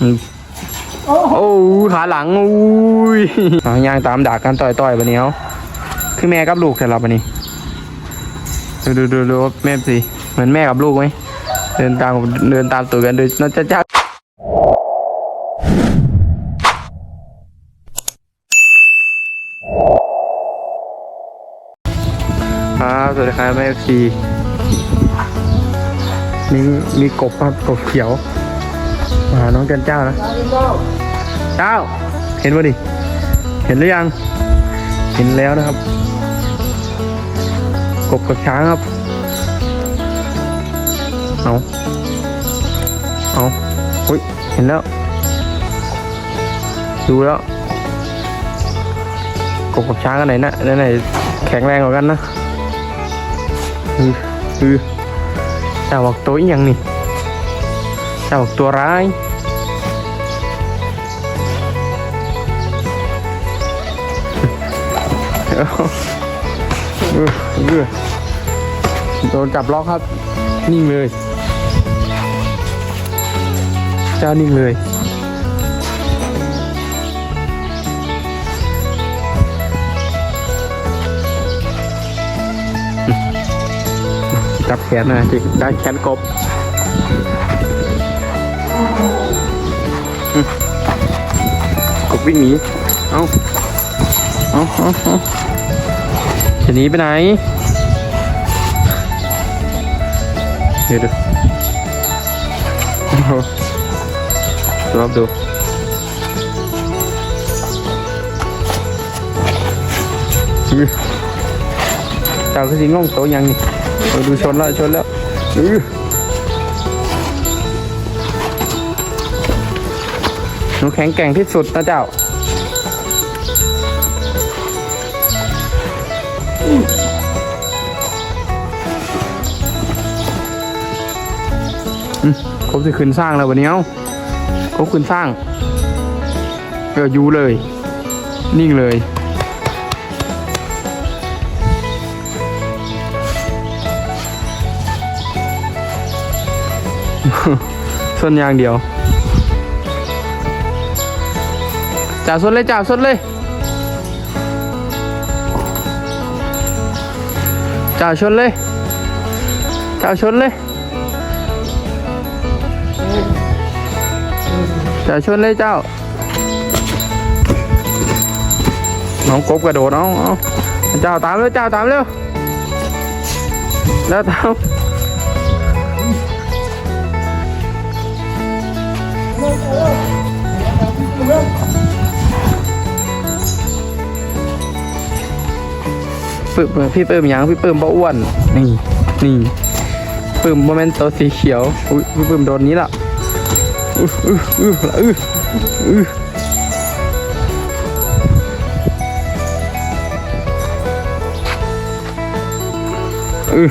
อืมโอ้ขาหลังอุ้ยเอาย่างตามดักกันต่อยต่อยๆบันนี้เอาคือแม่กับลูกแต่ละบันนี้ ดูดูดูดูแม่สิเหมือนแม่กับลูกไหมเดินตามเดินตามตัวกันโดยน่าจะจ้าครับสวัสดีครับแม่ซีนี่มีกบครับกบเขียว มาหาน้องจันเจ้านะ เจ้า เห็นป่ะดิ เห็นหรือยัง เห็นแล้วนะครับ กบกับช้างครับ เอาเอาอุ้ย เห็นแล้ว ดูแล้ว กบกับช้างอันไหนนะอันไหนแข็งแรงกว่ากันนะคือคือเจ้าบอกตัวอีหยังนี่ เจ้าตัวร้ายเออเออโดนจับล็อกครับ นิ่งเลย เจ้านิ่งเลยจับแขนนะจิได้แขนกบ กบวิ่งหนี เอาเอาเอาเอาจะหนีไปไหน เดี๋ยวดูรอบดูเจ้าคือสิงงโตยังนี่เออดูชนแล้วชนแล้ว หนูแข็งแกร่งที่สุดนะเจ้า ครบจะขึ้นสร้างแล้ววันนี้เอ้าครบขึ้นสร้างก็อยูเลย นิ่งเลยส้นยางเดียว จ่าส้นเลยจ่าส้นเลยจ่าชนเลยจ่าชนเลยจ่าชนเปึ้มพี่เปิ้มยังพี่เปิ้มบ่อ้วนนี่นี่ปึ้มโมเมนต์ตัวสีเขียวอุ้ยพี่เปิ้มโดนนี้ละอื้ออื้ออื้ออื้ออื้ออือ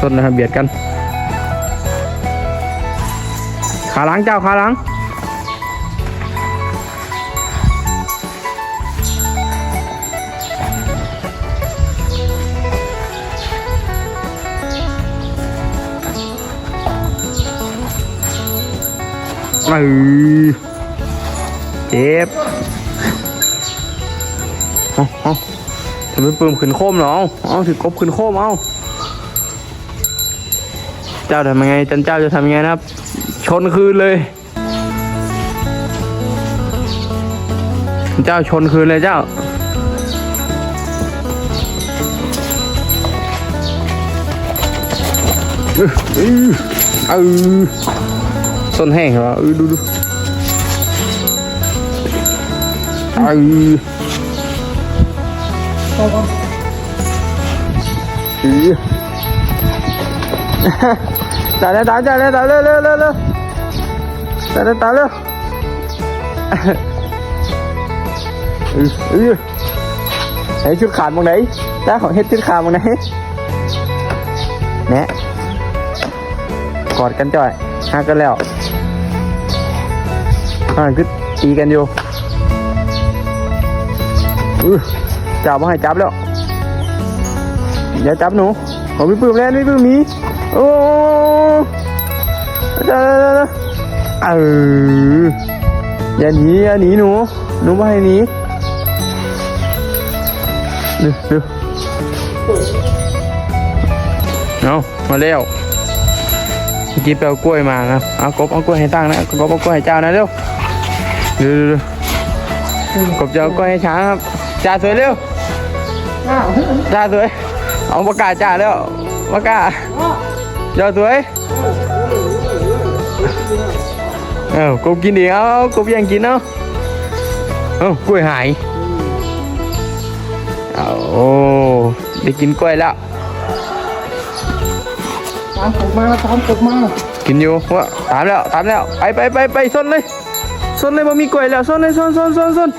สนนะครับเบียดกัน ขาหลังเจ้าขาหลัง เออเจ็บเอาเอาทำไมปืนขึ้นโคมเหรอเอาเอาถือกบขึ้นโคมเอาเจ้าทำยังไงจันเจ้าจะทำยังไงนะครับ ชนคืนเลยเจ้าชนคืนเลยเจ้า เออเออ ส้นแห้งเหรอเออดูดูเออเออตายแล้วตายตายแล้วตายเร็วเร็วเร็วเร็วตายแล้วตายแล้วเออเออไอชุดขาดมองไหนจ้าของเฮ็ดชุดขาดมองไหนเนี่ยกอดกันจ่อยักกันแล้วอ่าคือตีกันอยู่อือจับมาให้จับแล้วอย่าจับหนูโอ้พี่ปื้มแล้วพี่ปื้มหนีโอ้เจ้าเอออย่าหนีอย่าหนีหนูหนูไม่ให้หนีดูดูเอามาเร็ว มื่อกี้ไปเอากล้วยมาครับเอากบเอากล้วยให้ตั้งนะกบเอากล้วยให้เจ้านะเร็วดูดูดูกบจะเอากล้วยให้ช้างครับจ่าสวยเร็วจ้าสวยเอาประกาศจ้าแล้วประกาศจ้าสวยเอ้ากบกินดีเอากบยังกินเอาเอ้ากล้วยหายเอาโอ้ได้กินกล้วยแล้วามผมมาตามผมมากินอยู่วะตามแล้วตามแล้วไปไปไปไปส้นเลยส้นเลยบ่มีกล้วยแล้วส้นเลยส้นส้นส้นส้น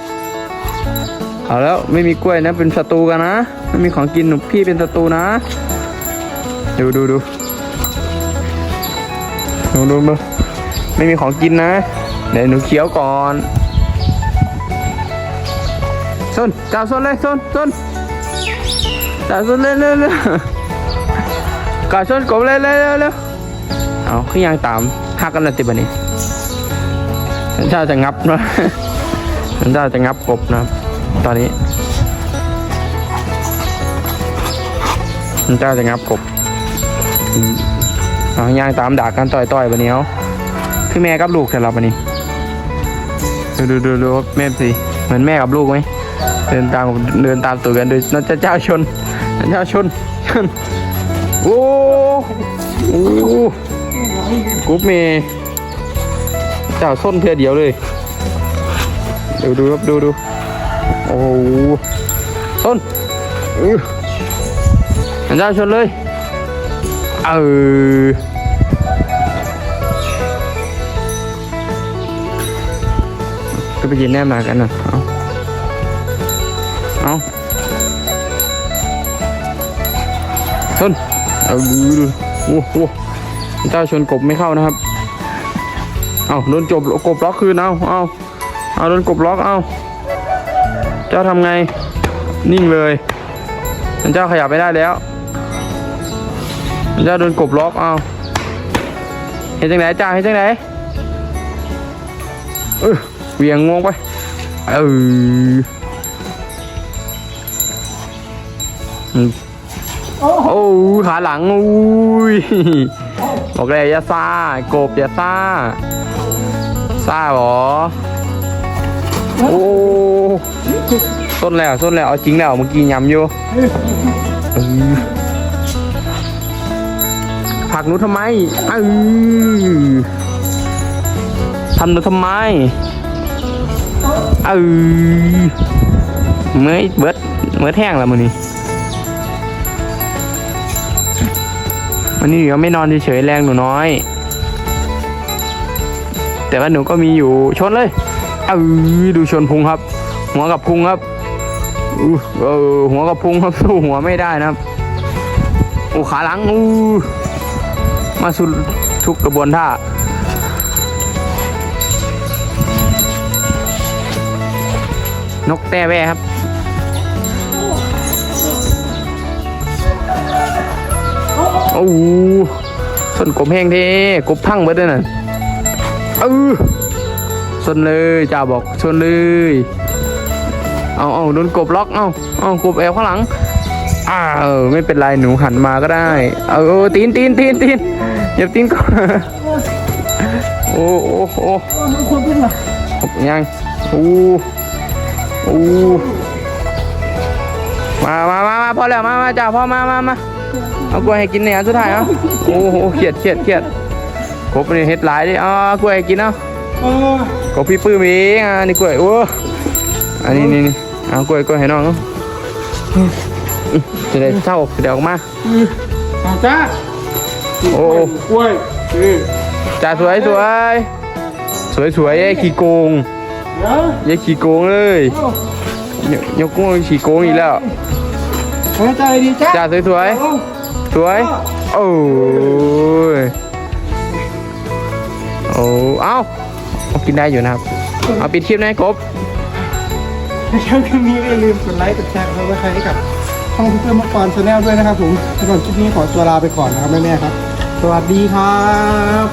เอาแล้วไม่มีกล้วยนะเป็นศัตรูกันนะไม่มีของกินหนูพี่เป็นศัตรูนะ ดูดูดูดูดูดูไม่มีของกินนะเดี๋ยวหนูเคี้ยวก่อนส้นจับส้นเลยส้นส้นจับส้นเลยเลยเลย กอดส้นกบเลยเลยเลยเอาขึ้นยางตามหักกันเลยติบันนี้ฉันเจ้าจะงับนะฉันเจ้าจะงับกบนะตอนนี้ฉันเจ้าจะงับกบเอายางตามด่ากันต่อยต่อยบันนี้เอาคือแม่กับลูกแต่เราบันนี้ดูดูดูดูแม่สิเหมือนแม่กับลูกไหมเดินตามเดินตามตัวกันดูนั่นจะเจ้าชนนั่นเจ้าชนชน โอ้โอ้กรุ๊ปเมย์เจ้าส้นเพื่อเดียวเลยดูดูครับดูดูโอ้โหส้นอืออันเจ้าชนเลยเออก็ไปยินแนมหนากันนะเอาเอาส้น เอาดูดูโอ้โหเจ้าชนกบไม่เข้านะครับ เอาโดนจบกบล็อกคืนเอาเอาเอาโดนกบล็อกเอาเจ้าทำไง นิ่งเลยเจ้าขยับไม่ได้แล้วเจ้าโดนกบล็อกเอาเห็นจังไหนจ้าเห็นจังไหนเออเวียงงงไปเอออืม โอ้โหขาหลังอุ้ยบอกเลยอย่าซ่ากบอย่าซ่าซ่าหรอโอ้ส้นแล้วส้นแล้วเอาจริงแล้วเมื่อกี้ยำอยู่ผักหนูทำไมเออทำหนูทำไมเออเมื่อเบิดเมื่อแห้งแล้วมือนี้ วันนี้หนูยังไม่นอนเฉยๆแรงหนูน้อย แต่ว่าหนูก็มีอยู่ชนเลยเออดูชนพุงครับ หัวกับพุงครับอู้เออหัวกับพุงครับสู้หัวไม่ได้นะครับโอ้ขาหลังอู้มาสุดทุกกระบวนท่านกแต่แว่ครับ โอ้โส่วนกบแห้งเท่กบพังเบิดเลยน่ะเออส่วนเลยจ่าบอกส่วนเลย เอาเอาโดนกบล็อกเอาเอากบแอบข้างหลังอ้าวไม่เป็นไรหนูหันมาก็ได้ เอาเอตีนตีนตีนตีนเหยียบตีนก่อนโอ้โอ้โอ้มันควรเป็นหยังโอ้โอ้มามามามาพอแล้วมามาจ่าพ่อมามามา เอากล้วยให้กินเนี่ยอันสุดท้ายเอาโอ้โหเขียดเขียดเขียดกบนี่เฮ็ดหลายดิเอากล้วยให้กินเอาเออกบพี่ปื้มเองอะนี่กล้วยโอ้อันนี้นี่นี่เอากล้วยกล้วยให้น้องเอาจะได้เท่าจะได้ออกมาเอาจ้าโอ้กล้วยเออจ่าสวยสวยสวยสวยไอ้ขี้โกงเดี๋ยวไอ้ขี้โกงเลยเอายกยกกุ้งขี้โกงอีกแล้วหายใจดีจ้าจ่าสวยสวยเอา สวย โอ้ยโอ้เอาเอากินได้อยู่นะครับ เอาปิดคลิปนะกบถ้าชอบคลิปนี้ก็อย่าลืมกดไลค์กดแชร์แล้วก็ใครให้กับช่องพี่เพื่อนมังกรชาแนลด้วยนะครับผมสำหรับคลิปนี้ขอตัวลาไปก่อนนะครับแม่ๆครับ สวัสดีครับ